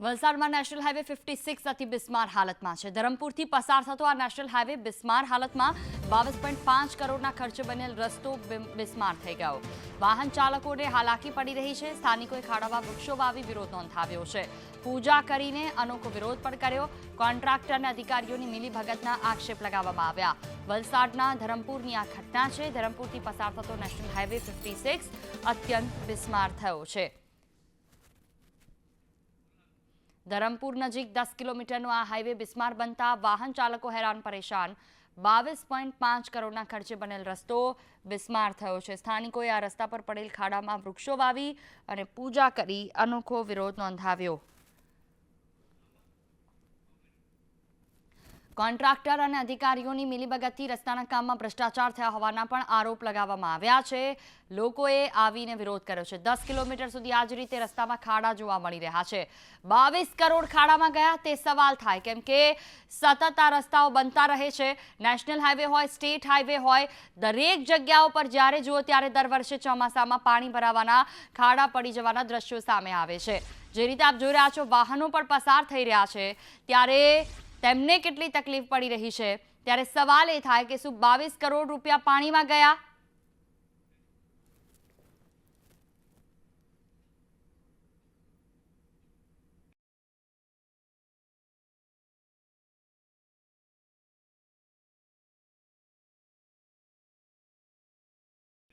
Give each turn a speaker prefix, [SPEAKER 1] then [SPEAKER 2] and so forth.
[SPEAKER 1] વલસાડમાં national highway fifty six અતિ બિસ્માર હાલતમાં છે. ધરમપુરથી પસાર થતો આ નેશનલ હાઈવે બિસ્માર હાલતમાં બાવીસ પોઈન્ટ પાંચ કરોડના ખર્ચે બનેલ રસ્તો બિસ્માર થઈ ગયો. વાહન ચાલકોને હાલાકી પડી રહી છે. સ્થાનિકોએ ખાડામાં વૃક્ષો વાવી વિરોધ નોંધાવ્યો છે. પૂજા કરીને અનોખો વિરોધ પણ કર્યો. કોન્ટ્રાક્ટર અને અધિકારીઓની મિલીભગતના આક્ષેપ લગાવવામાં આવ્યા. વલસાડના ધરમપુરની આ ઘટના છે. ધરમપુરથી પસાર થતો નેશનલ હાઈવે ફિફ્ટી સિક્સ અત્યંત બિસ્માર થયો છે. ધરમપુર નજીક દસ કિલોમીટરનો આ હાઈવે બિસ્માર બનતા વાહન ચાલકો હેરાન પરેશાન. બાવીસ પોઈન્ટ પાંચ કરોડના ખર્ચે બનેલ રસ્તો બિસ્માર થયો છે. સ્થાનિકોએ આ રસ્તા પર પડેલ ખાડામાં વૃક્ષો વાવી અને પૂજા કરી અનોખો વિરોધ નોંધાવ્યો. કોન્ટ્રાક્ટર અને અધિકારીઓની મિલીભગતથી રસ્તાના કામમાં ભ્રષ્ટાચાર થયા હોવાના પણ આરોપ લગાવવામાં આવ્યા છે. લોકોએ આવીને વિરોધ કર્યો છે. દસ કિલોમીટર સુધી આ જ રીતે રસ્તામાં ખાડા જોવા મળી રહ્યા છે. બાવીસ કરોડ ખાડામાં ગયા તે સવાલ થાય, કેમ કે સતત આ રસ્તાઓ બનતા રહે છે. નેશનલ હાઈવે હોય, સ્ટેટ હાઈવે હોય, દરેક જગ્યાઓ પર જ્યારે જુઓ ત્યારે દર વર્ષે ચોમાસામાં પાણી ભરાવાના ખાડા પડી જવાના દ્રશ્યો સામે આવે છે. જે રીતે આપ જોઈ રહ્યા છો, વાહનો પણ પસાર થઈ રહ્યા છે. ત્યારે તેમને કેટલી તકલીફ પડી રહી છે? ત્યારે સવાલ એ થાય કે શું બાવીસ કરોડ રૂપિયા પાણીમાં ગયા?